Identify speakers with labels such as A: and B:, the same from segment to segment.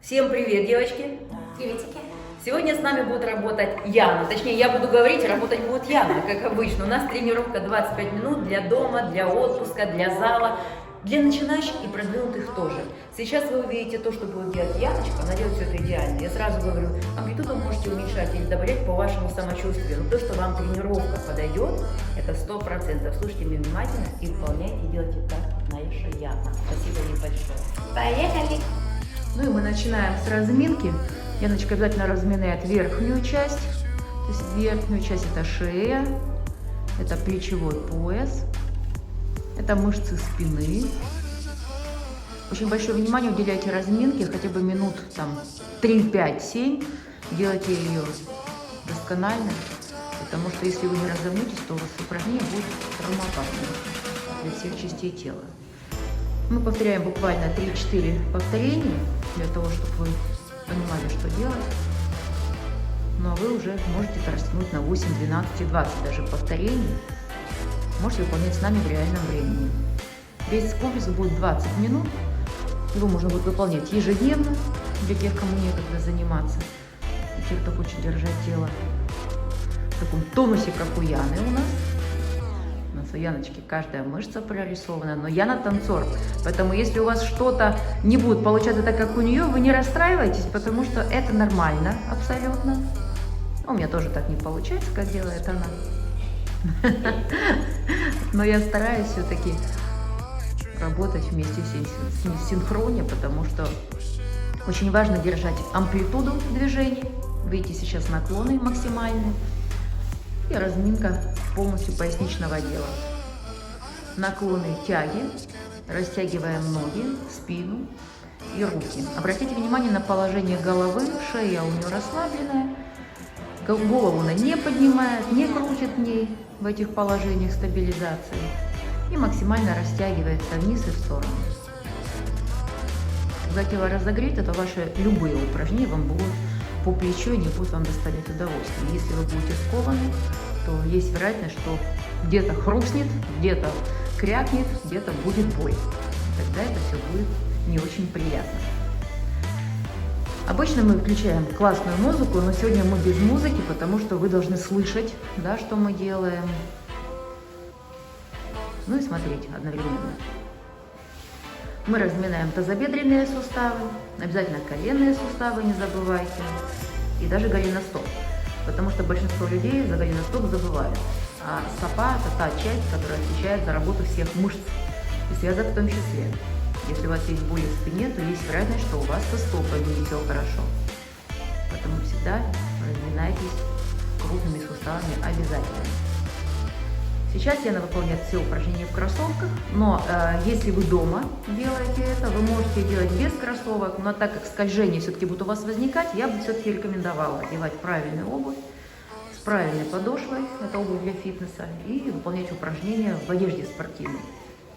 A: Всем привет, девочки!
B: Приветики.
A: Сегодня с нами будет работать Яна. Точнее, я буду говорить, работать будет Яна, как обычно. У нас тренировка 25 минут для дома, для отпуска, для зала, для начинающих и продвинутых тоже. Сейчас вы увидите то, что будет делать Яночка. Она делает все это идеально. Я сразу говорю, амплитуду можете уменьшать или добавлять по вашему самочувствию. Но то, что вам тренировка подойдет, это 100%. Слушайте меня внимательно и выполняйте, и делайте так, наша Яна. Спасибо ей большое.
B: Поехали.
A: Ну и мы начинаем с разминки. Яночка обязательно разминает верхнюю часть. То есть верхнюю часть это шея, это плечевой пояс, это мышцы спины. Очень большое внимание уделяйте разминке, хотя бы минут там 3, 5, 7. Делайте ее досконально, потому что если вы не разомнетесь, то у вас упражнение будет травмоопасным для всех частей тела. Мы повторяем буквально 3-4 повторения для того, чтобы вы понимали, что делать. Ну а вы уже можете это растянуть на 8, 12 и 20 даже повторений. Можете выполнять с нами в реальном времени. Весь комплекс будет 20 минут. Его можно будет выполнять ежедневно для тех, кому некогда заниматься. И тех, кто хочет держать тело в таком тонусе, как у Яны у нас. Яночки каждая мышца прорисована, но Яна танцор. Поэтому если у вас что-то не будет получаться так, как у нее, вы не расстраивайтесь, потому что это нормально абсолютно. У меня тоже так не получается, как делает она. Но я стараюсь все-таки работать вместе с ней в синхроне, потому что очень важно держать амплитуду движений. Видите, сейчас наклоны максимальные. И разминка полностью поясничного отдела. Наклоны тяги, растягиваем ноги, спину и руки. Обратите внимание на положение головы, шея у нее расслабленная, голову она не поднимает, не крутит в ней в этих положениях стабилизации и максимально растягивается вниз и в сторону. Когда тело разогрето, то ваши любые упражнения вам будут по плечу и не будут вам доставлять удовольствие. Если вы будете скованы, то есть вероятность, что где-то хрустнет, где-то крякнет, где-то будет боль. Тогда это все будет не очень приятно. Обычно мы включаем классную музыку, но сегодня мы без музыки, потому что вы должны слышать, да, что мы делаем. Ну и смотреть одновременно. Мы разминаем тазобедренные суставы, обязательно коленные суставы не забывайте, и даже голеностоп, потому что большинство людей за голеностоп забывают. А стопа – это та часть, которая отвечает за работу всех мышц и связок в том числе. Если у вас есть боли в спине, то есть вероятность, что у вас со стопой не все хорошо. Поэтому всегда разминайтесь крупными суставами обязательно. Сейчас Яна выполняет все упражнения в кроссовках, но э, если вы дома делаете это, вы можете делать без кроссовок, но так как скольжение все-таки будет у вас возникать, я бы все-таки рекомендовала одевать правильную обувь с правильной подошвой, это обувь для фитнеса, и выполнять упражнения в одежде спортивной,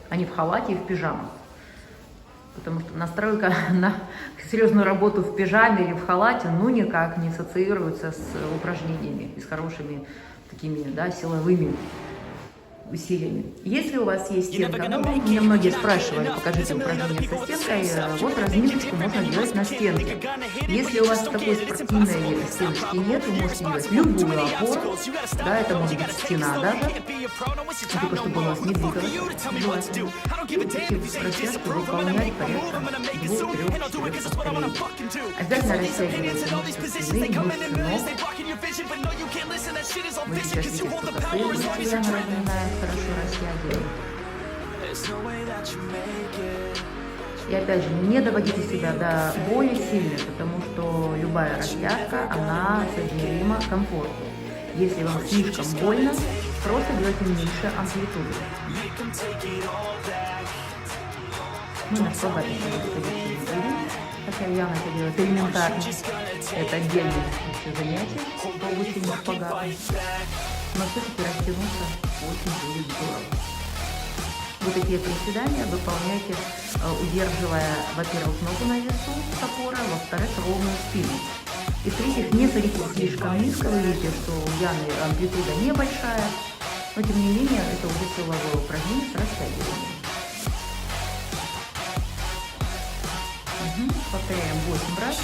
A: а не в халате и в пижамах. Потому что настройка на серьезную работу в пижаме или в халате, ну, никак не ассоциируется с упражнениями и с хорошими такими, да, силовыми усилиями. Если у вас есть стенка, ну, меня многие спрашивали, покажите упражнение со стенкой, вот разминочку можно делать на стенке. Если у вас такой спортивной стеночки нет, вы можете делать любую опору, да, это может быть стена даже, только чтобы у вас не двигалось желательно. И эти просветки выполнять порядка. Обязательно ног. Мы сейчас видите, прыгает себя разминает, хорошо растягиваем. И опять же, не доводите себя до боли сильной, потому что любая растяжка, она соизмерима комфорту. Если вам слишком больно, просто делайте меньше амплитуды. На сегодня не будем, хотя Яна это делает элементарно. Это отдельное занятие по обучению шпагата. Но все-таки растянуться очень будет здорово. Вот такие приседания выполняйте, э, удерживая, во-первых, ногу на весу с опорой, во-вторых, ровную спину. И в-третьих, не садитесь слишком низко, вы видите, что у Яны амплитуда небольшая, но тем не менее это уже силовое упражнение с растягиванием. Мгм. Повторяем 8 раз.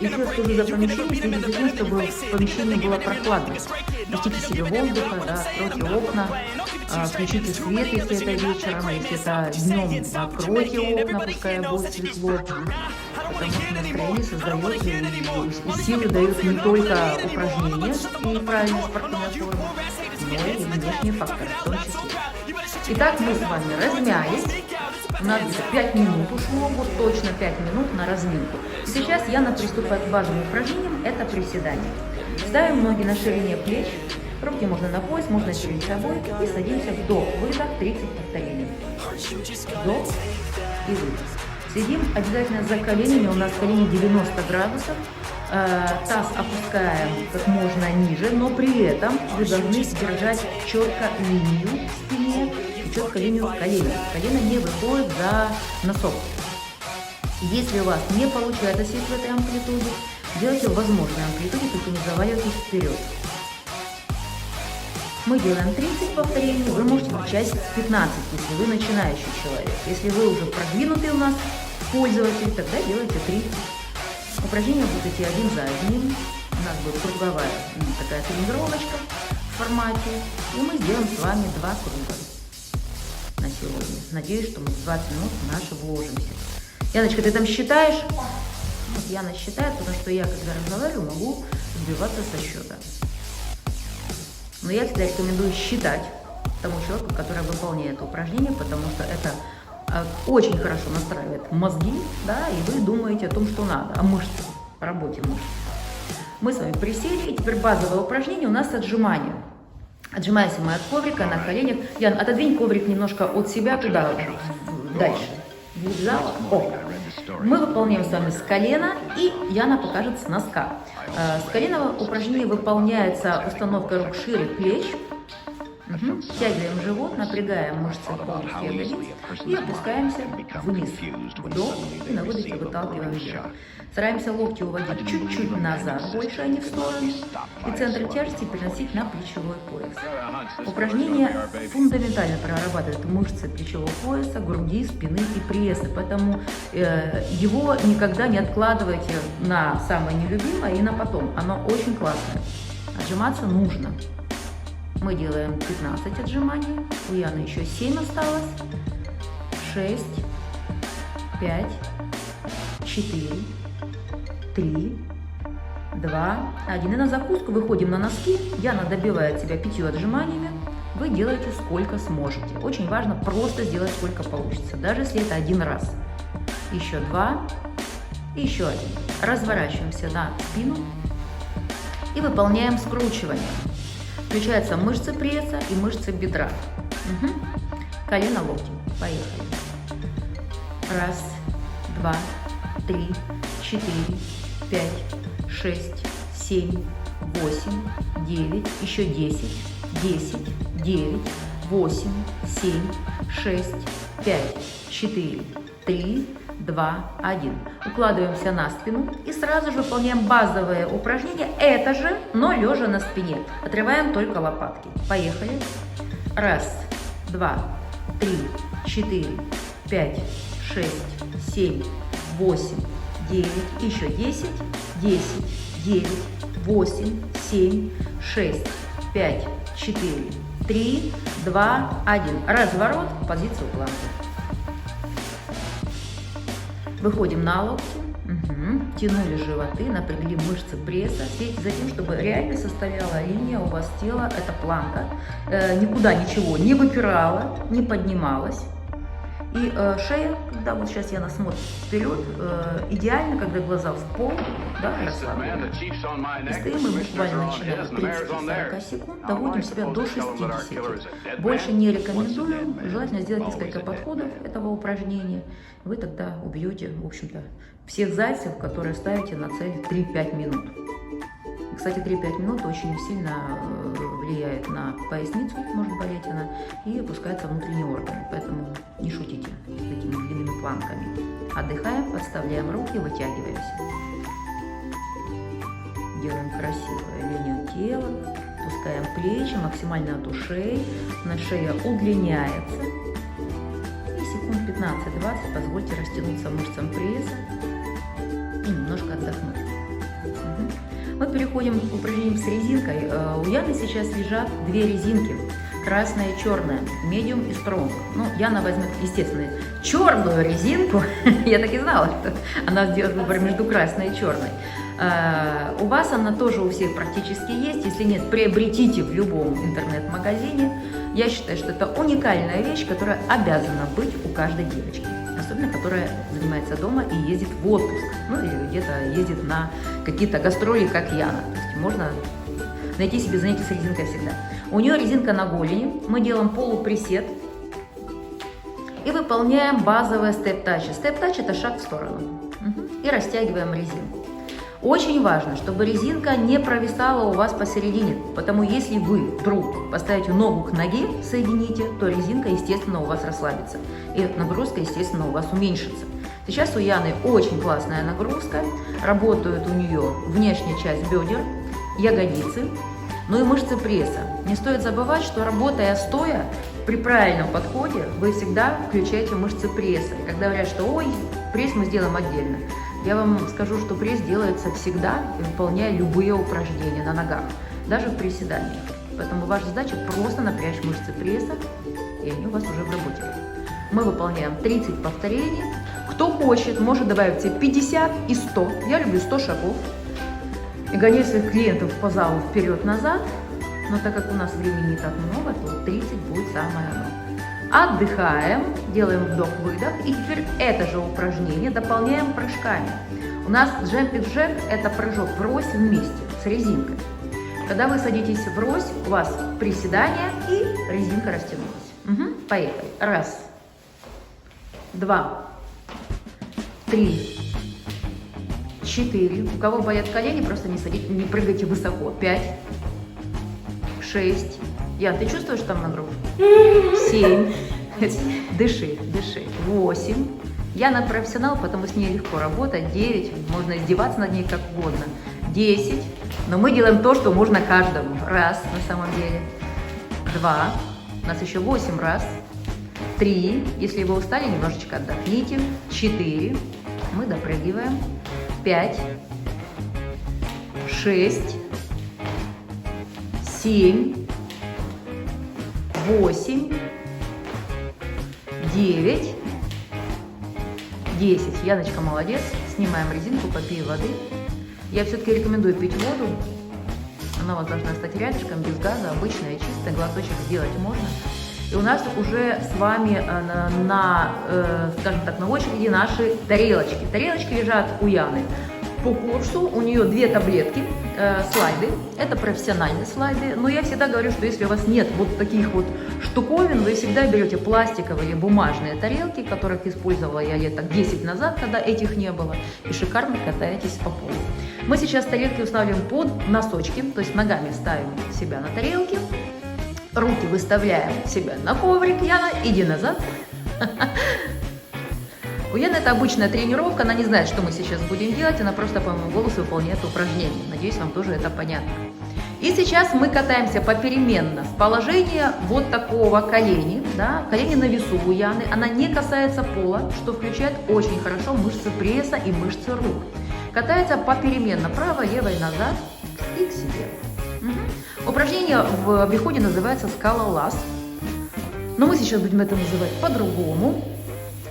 A: Еще скажу за помещение, следите тем, чтобы помещение было прохладно. Пустите себе воздуха, да, откройте окна, а, включите свет, если это вечером, если это днем, откройте окна, пускай будет светло. Потому что настроение создает и, и силы дают не только упражнения и правильная спортивная форма, но и внешние факторы в том числе. Итак, мы с вами размялись. У нас где-то 5 минут ушло, вот точно 5 минут на разминку. Сейчас Яна приступает к базовым упражнениям, это приседание. Ставим ноги на ширине плеч, руки можно на пояс, можно перед собой и садимся вдох, выдох, 30 повторений. Вдох и выдох. Сидим обязательно за коленями, у нас колени 90 градусов, э, таз опускаем как можно ниже, но при этом вы должны держать четко линию в спине и четко линию в колене. Колено не выходит за носок. Если у вас не получается сесть в этой амплитуде, делайте в возможной амплитуде, только не заваливайтесь вперед. Мы делаем 30 повторений, вы можете начать с 15, если вы начинающий человек. Если вы уже продвинутый у нас пользователь, тогда делайте 30. Упражнения будут идти один за одним. У нас будет круговая такая тренировочка в формате. И мы сделаем с вами два круга на сегодня. Надеюсь, что мы в 20 минут наши вложимся. Яночка, ты там считаешь? Вот Яна считает, потому что я, когда разговариваю, могу сбиваться со счета. Но я всегда рекомендую считать тому человеку, который выполняет упражнение, потому что это очень хорошо настраивает мозги, да, и вы думаете о том, что надо, о мышцах, о работе мышц. Мы с вами присели, и теперь базовое упражнение у нас отжимание. Отжимаемся мы от коврика на коленях. Ян, отодвинь коврик немножко от себя туда, дальше. Зала. О. Мы выполняем с вами с колена, и Яна покажет с носка. Э, с колена упражнение выполняется установкой рук шире плеч, Угу. Тягиваем живот, напрягаем мышцы полости ягодиц и опускаемся вниз. Вдох и на выдохе выталкиваем вверх. Стараемся локти уводить чуть-чуть назад, больше, а не в сторону. И центр тяжести переносить на плечевой пояс. Упражнение фундаментально прорабатывает мышцы плечевого пояса, груди, спины и пресса. Поэтому э, его никогда не откладывайте на самое нелюбимое и на потом. Оно очень классное. Отжиматься нужно. Мы делаем 15 отжиманий. У Яны еще 7 осталось. 6, 5, 4, 3, 2, 1. И на закуску выходим на носки. Яна добивает себя 5 отжиманиями. Вы делаете сколько сможете. Очень важно просто сделать сколько получится, даже если это один раз. Еще два и еще один. Разворачиваемся на спину и выполняем скручивание. Включаются мышцы пресса и мышцы бедра. Угу. Колено, локти. Поехали. Раз, два, три, четыре, пять, шесть, семь, восемь, девять, еще десять, десять, девять, восемь, семь, шесть, пять, четыре, три, 2, 1. Укладываемся на спину и сразу же выполняем базовые упражнения. Это же, но лежа на спине. Отрываем только лопатки. Поехали. Раз, два, три, четыре, пять, шесть, семь, восемь, девять, еще десять, десять, девять, восемь, семь, шесть, пять, четыре, три, два, один. Разворот, позицию планки. Выходим на локти. Угу. Тянули животы, напрягли мышцы пресса. Следите за тем, чтобы реально состояла линия у вас тела, это планка. Э, никуда ничего не выпирала, не поднималась. И э, шея, когда вот сейчас я насмотрю вперед, э, идеально, когда глаза в пол, да, расслаблены. И стоим мы буквально начинаем от 30-40 секунд, доводим себя до 60. Больше не рекомендую, желательно сделать несколько подходов этого упражнения. Вы тогда убьете, в общем-то, всех зайцев, которые ставите на цель 3-5 минут. Кстати, 3-5 минут очень сильно э, влияет на поясницу, может болеть она, и опускаются внутренние органы. Поэтому не шутите с такими длинными планками. Отдыхаем, подставляем руки, вытягиваемся. Делаем красивую линию тела, опускаем плечи максимально от ушей, на шея удлиняется. И секунд 15-20 позвольте растянуться мышцам пресса и немножко отдохнуть. Мы переходим к упражнениям с резинкой. Э, У Яны сейчас лежат две резинки. Красная и черная, медиум и стронг. Ну, Яна возьмет, естественно, черную резинку. Я так и знала, что она сделает выбор между красной и черной. Э, У вас она тоже у всех практически есть. Если нет, приобретите в любом интернет-магазине. Я считаю, что это уникальная вещь, которая обязана быть у каждой девочки. Особенно, которая занимается дома и ездит в отпуск. Ну, или где-то ездит на какие-то гастроли, как Яна. То есть можно найти себе занятие с резинкой всегда. У нее резинка на голени. Мы делаем полуприсед. И выполняем базовые степ-тачи. Степ-тач – это шаг в сторону. Мгм. И растягиваем резинку. Очень важно, чтобы резинка не провисала у вас посередине, потому если вы вдруг поставите ногу к ноге, соедините, то резинка, естественно, у вас расслабится. И нагрузка, естественно, у вас уменьшится. Сейчас у Яны очень классная нагрузка. Работают у нее внешняя часть бедер, ягодицы, ну и мышцы пресса. Не стоит забывать, что работая стоя, при правильном подходе вы всегда включаете мышцы пресса. Когда говорят, что ой, пресс мы сделаем отдельно. Я вам скажу, что пресс делается всегда, выполняя любые упражнения на ногах, даже в приседаниях. Поэтому ваша задача просто напрячь мышцы пресса, и они у вас уже в работе. Мы выполняем 30 повторений. Кто хочет, может добавить себе 50 и 100. Я люблю 100 шагов. И гоняю своих клиентов по залу вперед-назад. Но так как у нас времени не так много, то 30 будет самое оно. Отдыхаем, делаем вдох-выдох. И теперь это же упражнение дополняем прыжками. У нас джемпинг джек – это прыжок врозь вместе с резинкой. Когда вы садитесь врозь, у вас приседание и резинка растянулась. Мгм, Поехали. Раз, два, три, четыре. У кого болят колени, просто не, садите, не прыгайте высоко. Пять, шесть. Ян, ты чувствуешь там нагрузку? Семь. Дыши, дыши. Восемь. Яна профессионал, потому с ней легко работать. Девять. Можно издеваться над ней как угодно. Десять. Но мы делаем то, что можно каждому. Раз, на самом деле. Два. У нас еще восемь раз. Три. Если вы устали, немножечко отдохните. Четыре. Мы допрыгиваем. Пять. Шесть. Семь. Восемь. Девять. Десять. Яночка молодец. Снимаем резинку, попей воды. Я все-таки рекомендую пить воду. Она у вас должна стать рядышком, без газа, обычная, чистая, глоточек сделать можно. И у нас уже с вами э, на, на, э, скажем так, на очереди наши тарелочки. Тарелочки лежат у Яны. По курсу у нее две таблетки, э, слайды. Это профессиональные слайды. Но я всегда говорю, что если у вас нет вот таких вот штуковин, вы всегда берете пластиковые или бумажные тарелки, которых использовала я лет так 10 назад, когда этих не было, и шикарно катаетесь по полу. Мы сейчас тарелки устанавливаем под носочки, то есть ногами ставим себя на тарелки, руки выставляем себя на коврик. Яна, иди назад. У Яны это обычная тренировка, она не знает, что мы сейчас будем делать, она просто по моему голосу выполняет упражнение. Надеюсь, вам тоже это понятно. И сейчас мы катаемся попеременно с положения вот такого колени, да, колени на весу у Яны, она не касается пола, что включает очень хорошо мышцы пресса и мышцы рук. Катается попеременно, право, лево и назад, и к себе. Упражнение в обиходе называется скалолаз. Но мы сейчас будем это называть по-другому.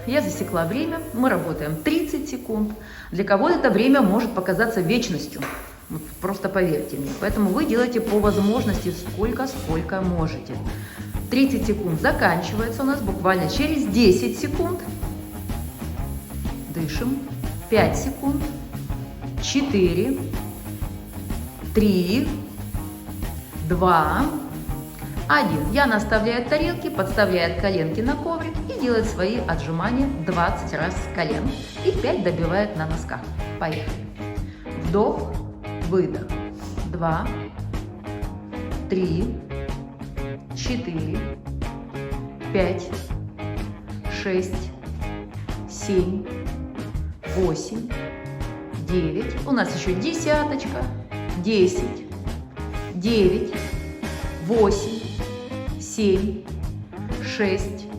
A: Я засекла время, мы работаем 30 секунд. Для кого-то это время может показаться вечностью. Просто поверьте мне. Поэтому вы делаете по возможности сколько, сколько можете. 30 секунд заканчивается у нас буквально через 10 секунд. Дышим. 5 секунд. 4. 3. 2. 1. Яна оставляет тарелки, подставляет коленки на коврик делает свои отжимания 20 раз с колен. И 5 добивает на носках. Поехали. Вдох, выдох. 2, 3, 4, 5, 6, 7, 8, 9. У нас еще десяточка. 10, 9, 8, 7, 6,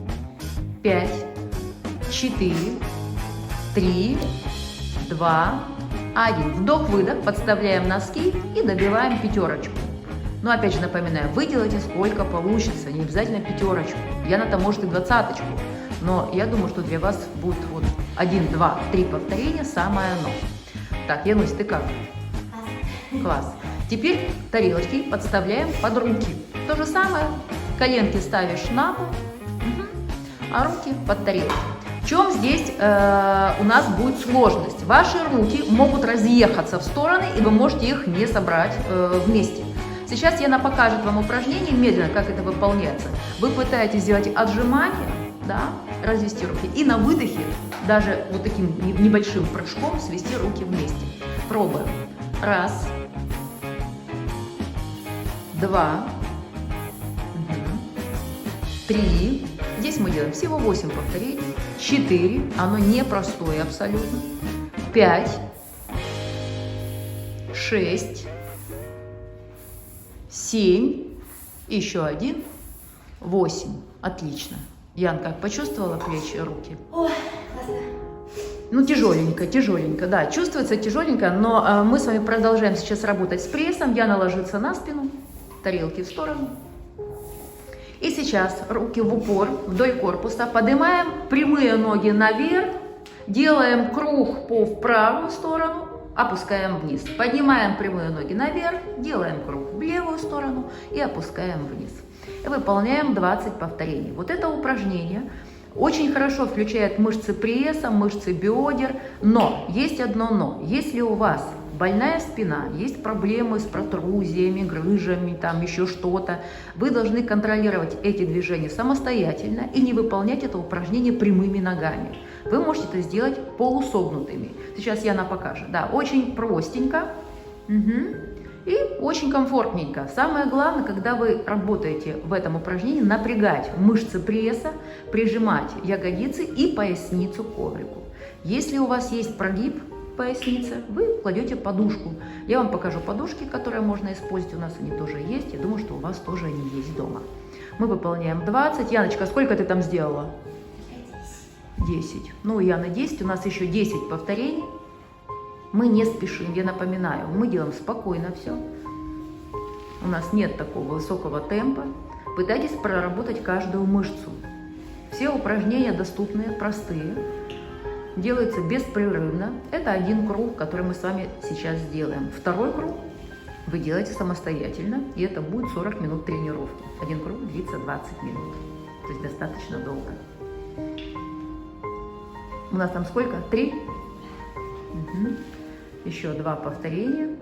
A: 5, 4, 3, 2, 1. Вдох-выдох, подставляем носки и добиваем пятерочку. Но опять же напоминаю, вы делаете сколько получится, не обязательно пятерочку. Яна-то может и двадцаточку. Но я думаю, что для вас будет вот один, два, три повторения самое оно. Так, Янусь, ты как? Класс. Теперь тарелочки подставляем под руки. То же самое. Коленки ставишь на пол, а руки под тарелки. В чем здесь э, у нас будет сложность? Ваши руки могут разъехаться в стороны, и вы можете их не собрать э, вместе. Сейчас Яна покажет вам упражнение медленно, как это выполняется. Вы пытаетесь сделать отжимание, да, развести руки, и на выдохе даже вот таким небольшим прыжком свести руки вместе. Пробуем. Раз, два, три. Здесь мы делаем всего 8 повторений. 4. Оно непростое абсолютно. 5. 6. 7. Еще один. 8. Отлично. Ян, как почувствовала плечи, руки?
B: Ой.
A: Ну, тяжеленько, тяжеленько, да, чувствуется тяжеленько, но э, мы с вами продолжаем сейчас работать с прессом. Яна ложится на спину, тарелки в сторону. И сейчас руки в упор вдоль корпуса, поднимаем прямые ноги наверх, делаем круг по в правую сторону, опускаем вниз. Поднимаем прямые ноги наверх, делаем круг в левую сторону и опускаем вниз. И выполняем 20 повторений. Вот это упражнение очень хорошо включает мышцы пресса, мышцы бедер, но есть одно но. Если у вас больная спина, есть проблемы с протрузиями, грыжами, там еще что-то, вы должны контролировать эти движения самостоятельно и не выполнять это упражнение прямыми ногами. Вы можете это сделать полусогнутыми. Сейчас Яна покажет. Да, очень простенько. Угу. И очень комфортненько. Самое главное, когда вы работаете в этом упражнении, напрягать мышцы пресса, прижимать ягодицы и поясницу коврику. Если у вас есть прогиб, пояснице, вы кладете подушку. Я вам покажу подушки, которые можно использовать. У нас они тоже есть. Я думаю, что у вас тоже они есть дома. Мы выполняем 20. Яночка, сколько ты там сделала? 10. Ну, Яна 10. У нас еще 10 повторений. Мы не спешим, я напоминаю. Мы делаем спокойно все. У нас нет такого высокого темпа. Пытайтесь проработать каждую мышцу. Все упражнения доступные, простые делается беспрерывно. Это один круг, который мы с вами сейчас сделаем. Второй круг вы делаете самостоятельно, и это будет 40 минут тренировки. Один круг длится 20 минут, то есть достаточно долго. У нас там сколько? Три? Угу. Еще два повторения.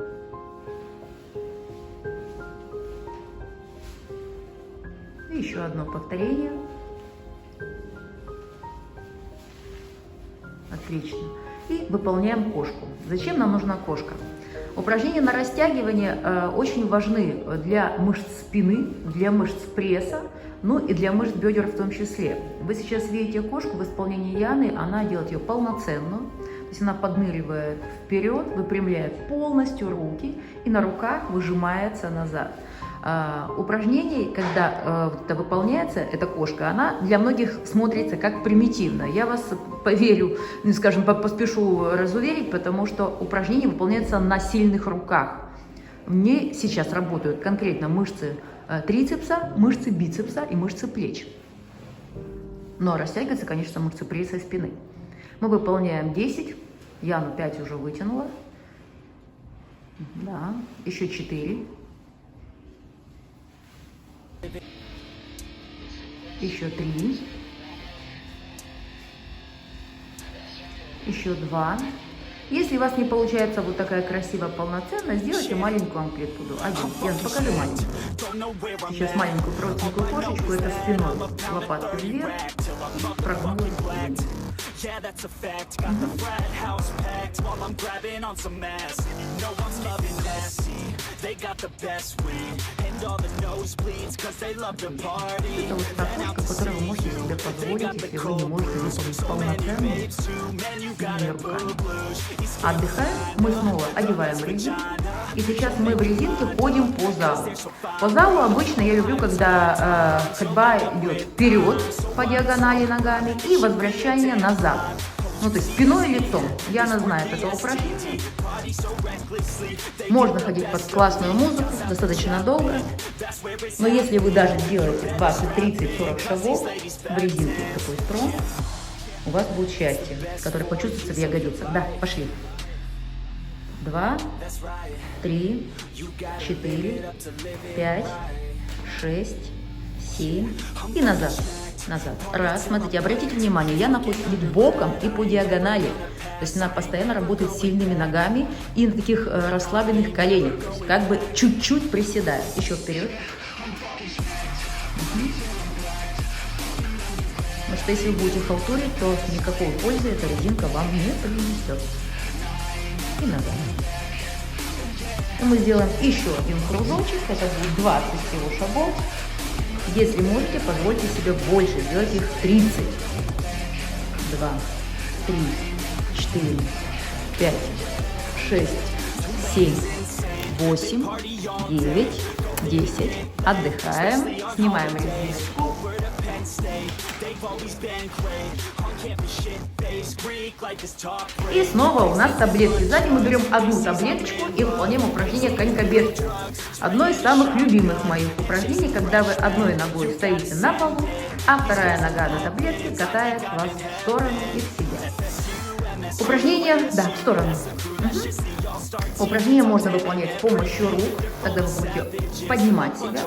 A: И еще одно повторение. Отлично. И выполняем кошку. Зачем нам нужна кошка? Упражнения на растягивание э, очень важны для мышц спины, для мышц пресса, ну и для мышц бедер в том числе. Вы сейчас видите кошку в исполнении Яны, она делает ее полноценную, то есть она подныривает вперед, выпрямляет полностью руки и на руках выжимается назад. Uh, упражнений, когда uh, это выполняется, эта кошка, она для многих смотрится как примитивно. Я вас поверю, ну, скажем, поспешу разуверить, потому что упражнения выполняются на сильных руках. Мне сейчас работают конкретно мышцы uh, трицепса, мышцы бицепса и мышцы плеч. Но растягиваются, конечно, мышцы пресса и спины. Мы выполняем 10, Яну 5 уже вытянула. Да, еще 4. Еще три. Еще два. Если у вас не получается вот такая красивая полноценная, сделайте маленькую амплитуду. Один. Ян, покажи маленькую. Сейчас маленькую простенькую кошечку, это спиной. Лопатки вверх. Прогнули Это вот такушка, которую вы можете себе позволить, если вы не можете выполнить полноценную тренировку. Отдыхаем, мы снова одеваем резинки. И сейчас мы в резинке ходим по залу. По залу обычно я люблю, когда э, ходьба идет вперед по диагонали ногами и возвращение назад. Ну, то есть спиной и лицом. Яна знает это упражнение. Можно ходить под классную музыку, достаточно долго. Но если вы даже делаете 20, 30, 40 шагов в резинке такой строн, у вас будет счастье, которое почувствуется в ягодицах. Да, пошли. Два, три, четыре, пять, шесть, семь и назад назад. Раз, смотрите, обратите внимание, я нахожусь боком и по диагонали. То есть она постоянно работает сильными ногами и на таких э, расслабленных коленях. То есть как бы чуть-чуть приседая. Еще вперед. Потому что если вы будете халтурить, то никакой пользы эта резинка вам не принесет. И назад. Мы сделаем еще один кружочек. Это будет 20 всего шагов. Если можете, позвольте себе больше, сделайте их 30. 2, 3, 4, 5, 6, 7, 8, 9, 10. Отдыхаем, снимаем резинку. И снова у нас таблетки. Сзади мы берем одну таблеточку и выполняем упражнение конькобежца. Одно из самых любимых моих упражнений, когда вы одной ногой стоите на полу, а вторая нога на таблетке катает вас в сторону и в себя. Упражнение, да, в сторону. Угу. Упражнение можно выполнять с помощью рук, тогда вы будете поднимать себя.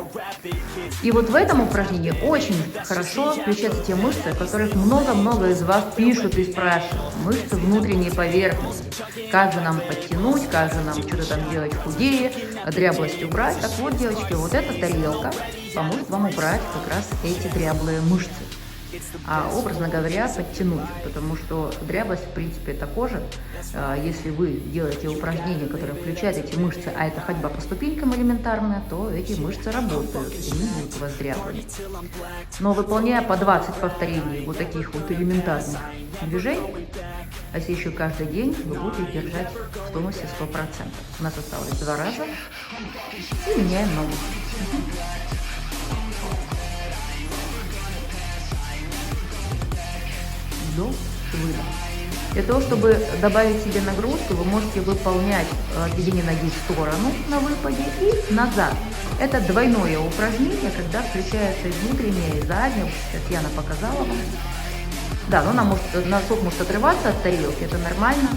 A: И вот в этом упражнении очень хорошо включаются те мышцы, о которых много-много из вас пишут и спрашивают. Мышцы внутренней поверхности. Как же нам подтянуть, как же нам что-то там делать худее, дряблость убрать. Так вот, девочки, вот эта тарелка поможет вам убрать как раз эти дряблые мышцы образно говоря подтянуть, потому что дряблость в принципе это кожа. А, если вы делаете упражнения, которые включают эти мышцы, а это ходьба по ступенькам элементарная, то эти мышцы работают и не будут у вас дряблыми. Но выполняя по 20 повторений вот таких вот элементарных движений, а если еще каждый день вы будете держать в тонусе 100%. У нас осталось два раза и меняем ногу. Вдох, выдох. Для того, чтобы добавить себе нагрузку, вы можете выполнять отведение ноги в сторону на выпаде и назад. Это двойное упражнение, когда включается и внутреннее, и заднее. Сейчас Яна показала вам. Да, но она может, носок может отрываться от тарелки, это нормально.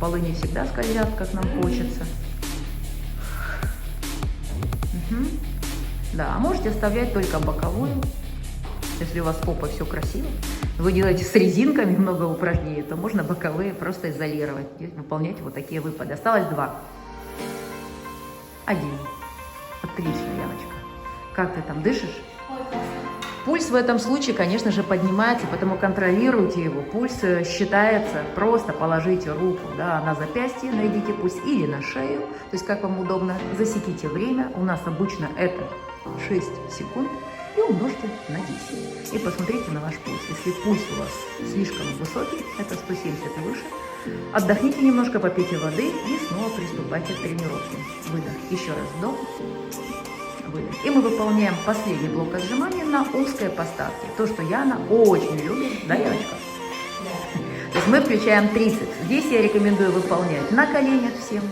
A: Полы не всегда скользят, как нам хочется. Угу. Да, а можете оставлять только боковую. Если у вас попа все красиво, вы делаете с резинками много упражнений, то можно боковые просто изолировать и выполнять вот такие выпады. Осталось два. Один. Отлично, Яночка. Как ты там дышишь? Пульс в этом случае, конечно же, поднимается, поэтому контролируйте его. Пульс э, считается, просто положите руку да, на запястье, найдите пульс или на шею, то есть как вам удобно, засеките время. У нас обычно это 6 секунд и умножьте на 10. И посмотрите на ваш пульс. Если пульс у вас слишком высокий, это 170 и выше, отдохните немножко, попейте воды и снова приступайте к тренировке. Выдох. Еще раз вдох. Выдох. И мы выполняем последний блок отжимания на узкой поставке. То, что Яна очень любит, да, девочка? То есть мы включаем трицепс. Здесь я рекомендую выполнять на коленях всем.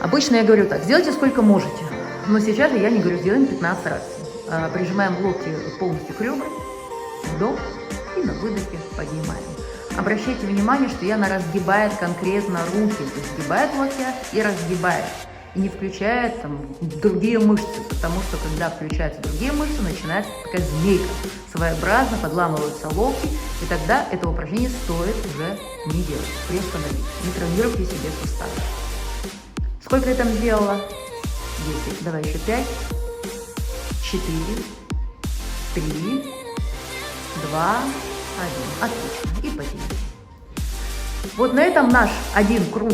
A: Обычно я говорю так, сделайте сколько можете. Но сейчас я не говорю, сделаем 15 раз. А, прижимаем локти полностью к ребрам, вдох и на выдохе поднимаем. Обращайте внимание, что Яна разгибает конкретно руки, то есть сгибает локтя и разгибает. И не включает там, другие мышцы, потому что когда включаются другие мышцы, начинается такая змейка. Своеобразно подламываются локти, и тогда это упражнение стоит уже не делать, приостановить. Не травмируйте себе суставы. Сколько я там сделала? 10. Давай еще 5, 4, 3, 2, 1. Отлично. И потянись. Вот на этом наш один круг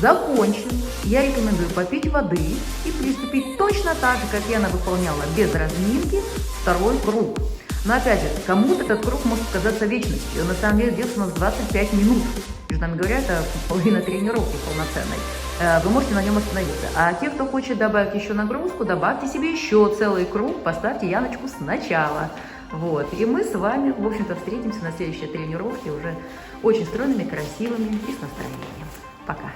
A: закончен. Я рекомендую попить воды и приступить точно так же, как я она выполняла, без разминки, второй круг. Но опять же, кому-то этот круг может казаться вечностью. Он на самом деле длится у нас 25 минут. Нами говоря, это половина тренировки полноценной. Э, вы можете на нем остановиться. А те, кто хочет добавить еще нагрузку, добавьте себе еще целый круг, поставьте Яночку сначала. Вот. И мы с вами, в общем-то, встретимся на следующей тренировке уже очень стройными, красивыми и с настроением. Пока.